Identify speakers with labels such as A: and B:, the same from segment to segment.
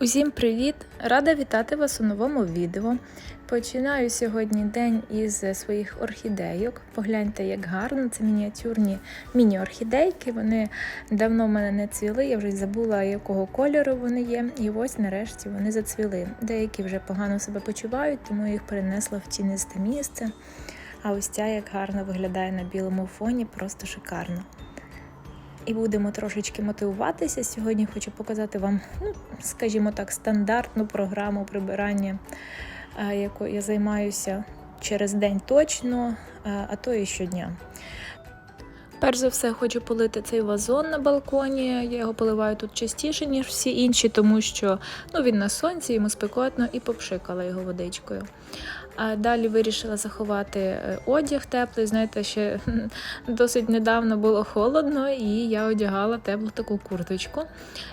A: Усім привіт! Рада вітати вас у новому відео. Починаю сьогодні день із своїх орхідейок. Погляньте, як гарно. Це мініатюрні міні-орхідейки. Вони давно в мене не цвіли, я вже забула, якого кольору вони є. І ось нарешті вони зацвіли. Деякі вже погано себе почувають, тому я їх перенесла в тінисте місце. А ось ця як гарно виглядає на білому фоні, просто шикарно. І будемо трошечки мотивуватися. Сьогодні хочу показати вам, ну, скажімо так, стандартну програму прибирання, е, якою я займаюся через день точно, е, а то і щодня. Перш за все, хочу полити цей вазон на балконі. Я його поливаю тут частіше, ніж всі інші, тому що ну, він на сонці, йому спекотно і попшикала його водичкою. А далі вирішила заховати е, одяг теплий. Знаєте, ще досить недавно було холодно, і я одягала теплу таку курточку.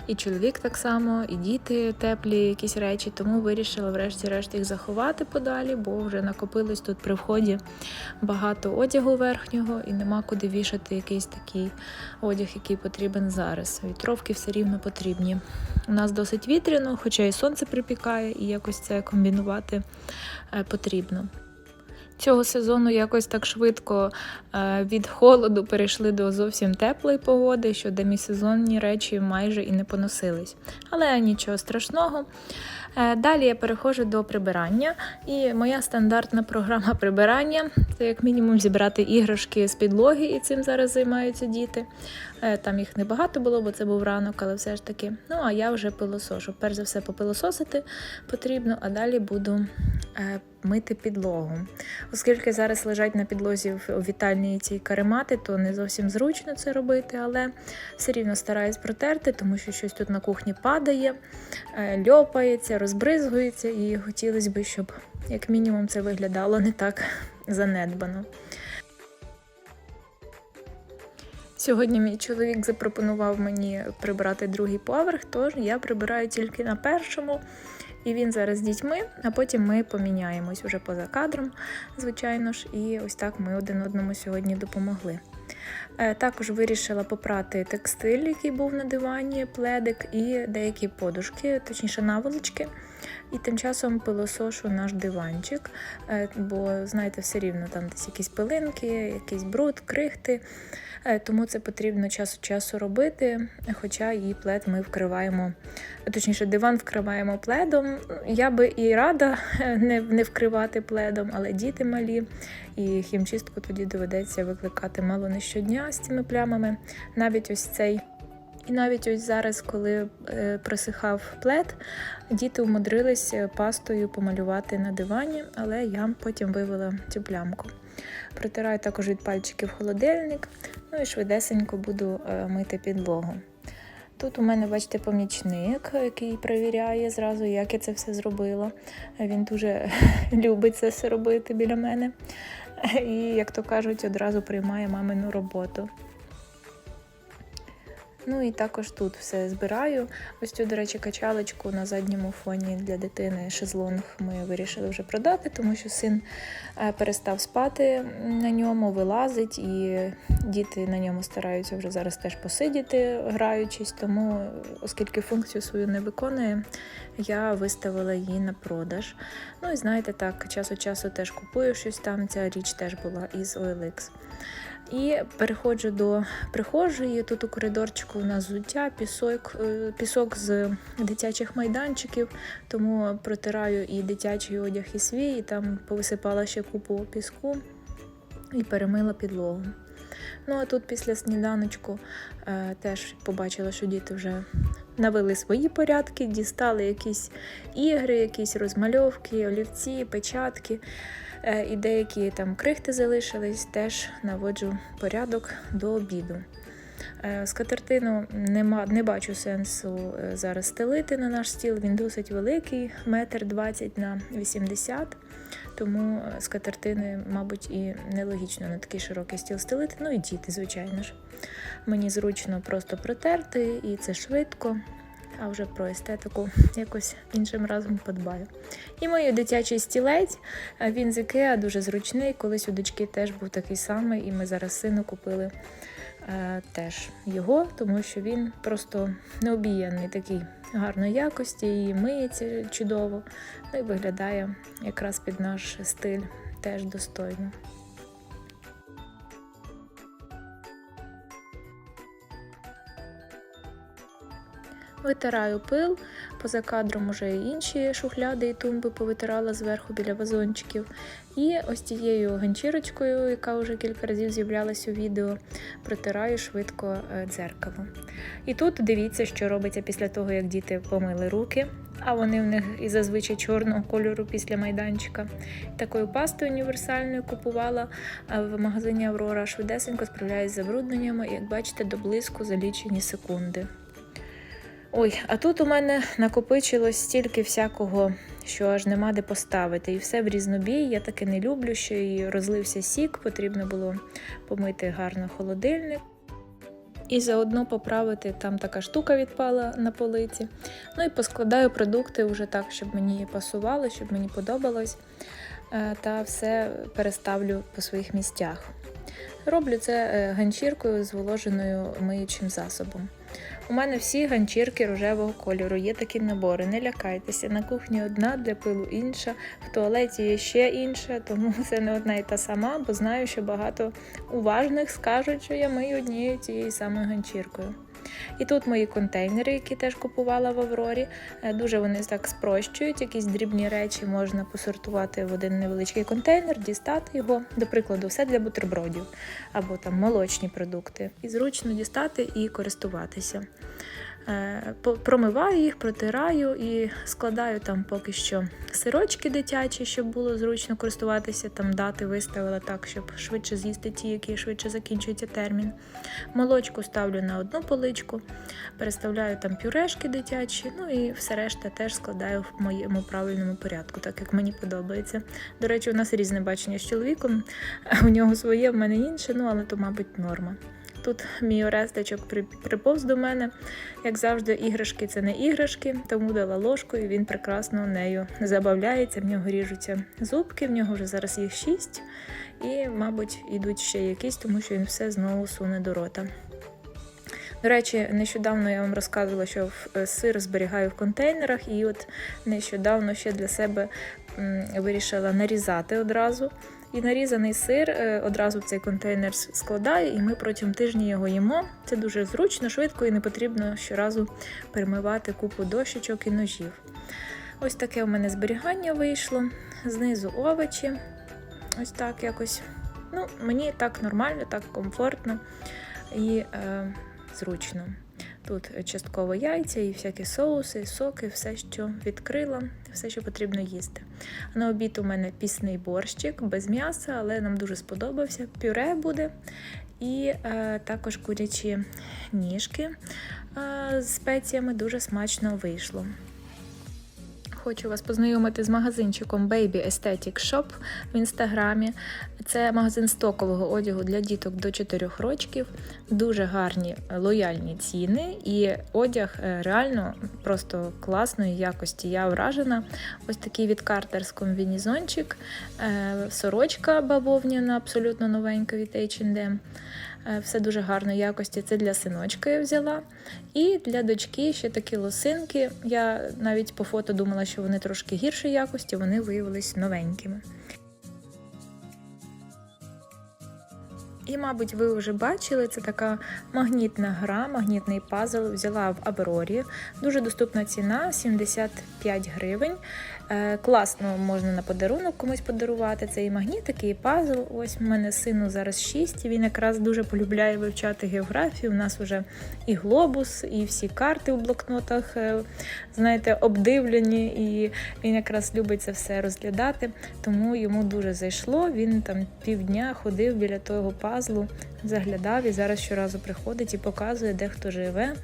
A: І чоловік так само, і діти теплі якісь речі, тому вирішила врешті-решт їх заховати подалі, бо вже накопилось тут при вході багато одягу верхнього, і нема куди вішати якийсь такий одяг, який потрібен зараз. Вітровки все рівно потрібні. У нас досить вітряно, хоча і сонце припікає, і якось це комбінувати е, потрібно. Цього сезону якось так швидко е, від холоду перейшли до зовсім теплої погоди, що демісезонні речі майже і не поносились. Але нічого страшного. Е, Далі я переходжу до прибирання, і моя стандартна програма прибирання це як мінімум зібрати іграшки з підлоги, і цим зараз займаються діти. Е, Там їх небагато було, бо це був ранок, але все ж таки. Ну а я вже пилосошу. Перш за все попилососити потрібно, а далі буду е, мити підлогу. Оскільки зараз лежать на підлозі в вітальні ці каремати, то не зовсім зручно це робити, але все рівно стараюсь протерти, тому що щось тут на кухні падає, льопається, розбризгується, і хотілося б, щоб як мінімум це виглядало не так занедбано. Сьогодні мій чоловік запропонував мені прибрати другий поверх, тож я прибираю тільки на першому. І він зараз з дітьми, а потім ми поміняємось уже поза кадром, звичайно ж, і ось так ми один одному сьогодні допомогли. Е, Також вирішила попрати текстиль, який був на дивані, пледик і деякі подушки, точніше наволочки. І тим часом пилосошу наш диванчик, е, бо, знаєте, все рівно там десь якісь пилинки, якийсь бруд, крихти. Е, Тому це потрібно час від часу робити. Хоча і плед ми вкриваємо, точніше, диван вкриваємо пледом. Я би і рада е, не, не вкривати пледом, але діти малі, і хімчистку тоді доведеться викликати мало не щодня з цими плямами. Навіть ось цей. І навіть ось зараз, коли е, просихав плед, діти умудрились пастою помалювати на дивані, але я потім вивела цю плямку. Протираю також від пальчиків холодильник, ну і швидесенько буду е, мити підлогу. Тут у мене, бачите, помічник, який перевіряє зразу, як я це все зробила. Він дуже любить це все робити біля мене. І, як то кажуть, одразу приймає мамину роботу. Ну і також тут все збираю. Ось цю, до речі, качалочку на задньому фоні для дитини шезлонг ми вирішили вже продати, тому що син е, перестав спати на ньому, вилазить, і діти на ньому стараються вже зараз теж посидіти, граючись. Тому, оскільки функцію свою не виконує, я виставила її на продаж. Ну і знаєте, так, час від часу теж купую щось там. Ця річ теж була із OLX. І переходжу до прихожої. Тут у коридорчику у нас взуття, пісок, е, пісок з дитячих майданчиків, тому протираю і дитячий одяг, і свій, і там повисипала ще купу піску і перемила підлогу. Ну а тут після сніданочку е, теж побачила, що діти вже навели свої порядки, дістали якісь ігри, якісь розмальовки, олівці, печатки. Е, І деякі там крихти залишились, теж наводжу порядок до обіду. Е, Скатертину нема, не бачу сенсу е, зараз стелити на наш стіл. Він досить великий, метр 20 на 80, тому скатертини, мабуть, і нелогічно на такий широкий стіл стелити. Ну і діти, звичайно ж. Мені зручно просто протерти, і це швидко. А вже про естетику якось іншим разом подбаю. І мій дитячий стілець, е, він з Ікеа дуже зручний. Колись у дочки теж був такий самий, і ми зараз сину купили е, теж його, тому що він просто необіяний такий гарної якості і миється чудово. Ну і виглядає якраз під наш стиль теж достойно. Витираю пил, поза кадром уже інші шухляди і тумби повитирала зверху біля вазончиків. І ось тією ганчірочкою, яка вже кілька разів з'являлась у відео, протираю швидко е, дзеркало. І тут дивіться, що робиться після того, як діти помили руки, а вони в них і зазвичай чорного кольору після майданчика. Такою пастою універсальною купувала в магазині Аврора. Швидесенько справляюсь з забрудненнями, і як бачите, до блиску за лічені секунди. Ой, а тут у мене накопичилось стільки всякого, що аж нема де поставити. І все в різнобій. Я таке не люблю, що і розлився сік, потрібно було помити гарно холодильник. І заодно поправити, там така штука відпала на полиці. Ну і поскладаю продукти вже так, щоб мені пасувало, щоб мені подобалось. Е, Та все переставлю по своїх місцях. Роблю це е, ганчіркою з воложеною миючим засобом. У мене всі ганчірки рожевого кольору, є такі набори. Не лякайтеся. На кухні одна, для пилу інша, в туалеті є ще інша, тому це не одна і та сама, бо знаю, що багато уважних скажуть, що я мию однією тією самою ганчіркою. І тут мої контейнери, які теж купувала в Аврорі. Е, Дуже вони так спрощують, якісь дрібні речі можна посортувати в один невеличкий контейнер, дістати його, до прикладу, все для бутербродів або там молочні продукти. І зручно дістати і користуватися. Е, Промиваю їх, протираю і складаю там поки що сирочки дитячі, щоб було зручно користуватися. Там дати виставила так, щоб швидше з'їсти ті, які швидше закінчується термін. Молочку ставлю на одну поличку, переставляю там пюрешки дитячі, ну і все решта теж складаю в моєму правильному порядку, так як мені подобається. До речі, у нас різне бачення з чоловіком. У нього своє, в мене інше, ну але то, мабуть, норма. Тут мій орестечок приповз до мене. Як завжди, іграшки це не іграшки, тому дала ложку, і він прекрасно нею забавляється. В нього ріжуться зубки, в нього вже зараз їх шість. І, мабуть, йдуть ще якісь, тому що він все знову суне до рота. До речі, нещодавно я вам розказувала, що е, сир зберігаю в контейнерах, і от нещодавно ще для себе вирішила нарізати одразу. І нарізаний сир е, одразу в цей контейнер с- складаю, і ми протягом тижня його їмо. Це дуже зручно, швидко і не потрібно щоразу перемивати купу дощечок і ножів. Ось таке у мене зберігання вийшло. Знизу овочі. Ось так якось. Ну, мені так нормально, так комфортно і е, зручно. Тут частково яйця і всякі соуси, соки, все, що відкрила, все, що потрібно їсти. На обід у мене пісний борщик без м'яса, але нам дуже сподобався. Пюре буде. І е, також курячі ніжки е, з спеціями дуже смачно вийшло. Хочу вас познайомити з магазинчиком Baby Aesthetic Shop в інстаграмі. Це магазин стокового одягу для діток до 4 років. Дуже гарні лояльні ціни, і одяг е, реально просто класної якості. Я вражена. Ось такий від Carter's комбінізончик, е, сорочка бавовняна, абсолютно новенька від H&M. Е, Все дуже гарної якості. Це для синочка я взяла. І для дочки ще такі лосинки. Я навіть по фото думала, що вони трошки гіршої якості, вони виявились новенькими. І, мабуть, ви вже бачили, це така магнітна гра, магнітний пазл. Взяла в Аврорі. Дуже доступна ціна 75 гривень. Е, класно можна на подарунок комусь подарувати. Це і магнітики, і пазл. Ось у мене сину зараз 6, він якраз дуже полюбляє вивчати географію. У нас вже і глобус, і всі карти у блокнотах, е, знаєте, обдивлені, і він якраз любить це все розглядати. Тому йому дуже зайшло. Він там півдня ходив біля того пазлу, заглядав і зараз щоразу приходить і показує, де хто живе,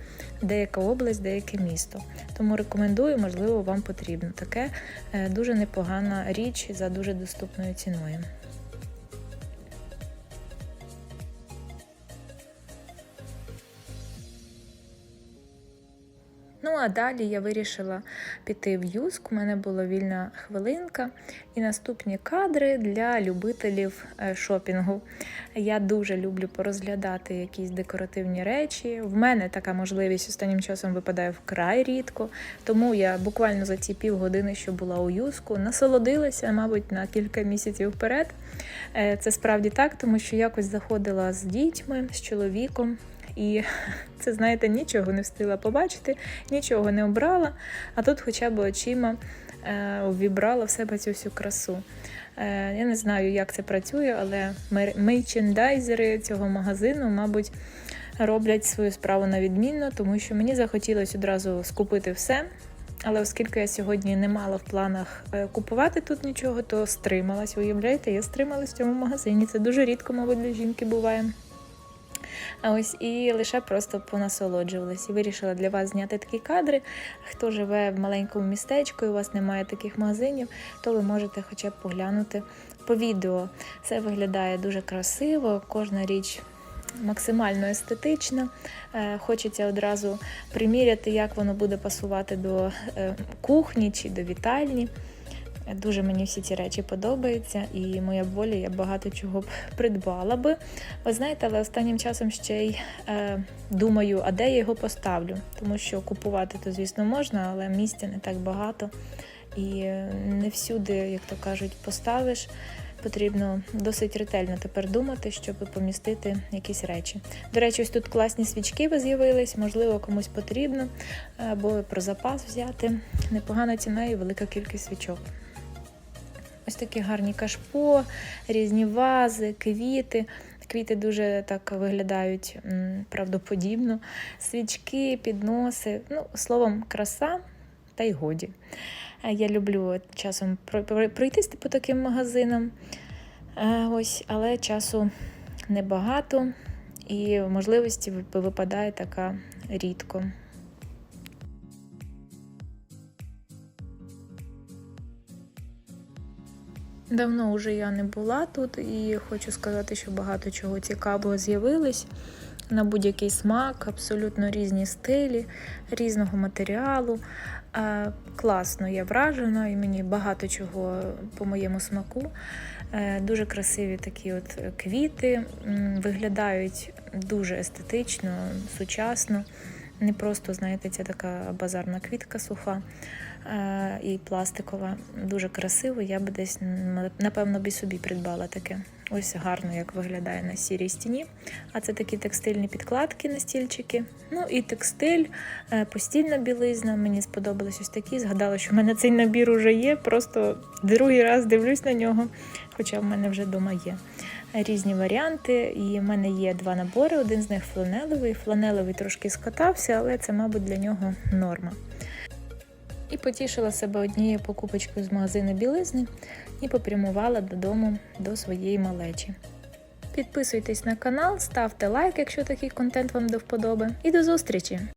A: деяка область, деяке місто. Тому рекомендую, можливо, вам потрібно. Таке е, дуже непогана річ за дуже доступною ціною. А далі я вирішила піти в юск. У мене була вільна хвилинка і наступні кадри для любителів е, шопінгу. Я дуже люблю порозглядати якісь декоративні речі. В мене така можливість останнім часом випадає вкрай рідко, тому я буквально за ці півгодини, що була у юску, насолодилася, мабуть, на кілька місяців вперед. Е, Це справді так, тому що якось заходила з дітьми, з чоловіком. І це, знаєте, нічого не встигла побачити, нічого не обрала, а тут хоча б очима е, вібрала в себе цю всю красу. Е, я не знаю, як це працює, але мерчендайзери цього магазину, мабуть, роблять свою справу на відмінно, тому що мені захотілося одразу скупити все. Але оскільки я сьогодні не мала в планах е, купувати тут нічого, то стрималась. Уявляєте, я стрималась в цьому магазині. Це дуже рідко, мабуть, для жінки буває. А ось і лише просто понасолоджувалась. І вирішила для вас зняти такі кадри. Хто живе в маленькому містечку і у вас немає таких магазинів, то ви можете хоча б поглянути по відео. Це виглядає дуже красиво, кожна річ. Максимально естетична. Е, Хочеться одразу приміряти, як воно буде пасувати до е, кухні чи до вітальні. Дуже мені всі ці речі подобаються, і моя воля, я багато чого б придбала би. Ви знаєте, але останнім часом ще й е, думаю, а де я його поставлю? Тому що купувати то, звісно, можна, але місця не так багато. І е, не всюди, як то кажуть, поставиш. Потрібно досить ретельно тепер думати, щоб помістити якісь речі. До речі, ось тут класні свічки з'явились, можливо, комусь потрібно, або про запас взяти. Непогана ціна і велика кількість свічок. Ось такі гарні кашпо, різні вази, квіти. Квіти дуже так виглядають правдоподібно. Свічки, підноси. Ну, словом, краса та й годі. Я люблю часом про- про- пройтись по таким магазинам. Ось, але часу небагато і можливості випадає така рідко. Давно вже я не була тут і хочу сказати, що багато чого цікавого з'явилось на будь-який смак, абсолютно різні стилі, різного матеріалу. Класно, я вражена, і мені багато чого по моєму смаку. Е, Дуже красиві такі от квіти, виглядають дуже естетично, сучасно. Не просто, знаєте, ця така базарна квітка суха і пластикова. Дуже красиво. Я би десь напевно б собі придбала таке. Ось гарно, як виглядає на сірій стіні. А це такі текстильні підкладки на стільчики. Ну і текстиль, е, постільна білизна. Мені сподобались ось такі. Згадала, що в мене цей набір уже є. Просто другий раз дивлюсь на нього, хоча в мене вже вдома є. Різні варіанти, і в мене є два набори. Один з них фланелевий. Фланелевий трошки скатався, але це, мабуть, для нього норма. І потішила себе однією покупочкою з магазину білизни і попрямувала додому до своєї малечі. Підписуйтесь на канал, ставте лайк, якщо такий контент вам до вподоби. І до зустрічі!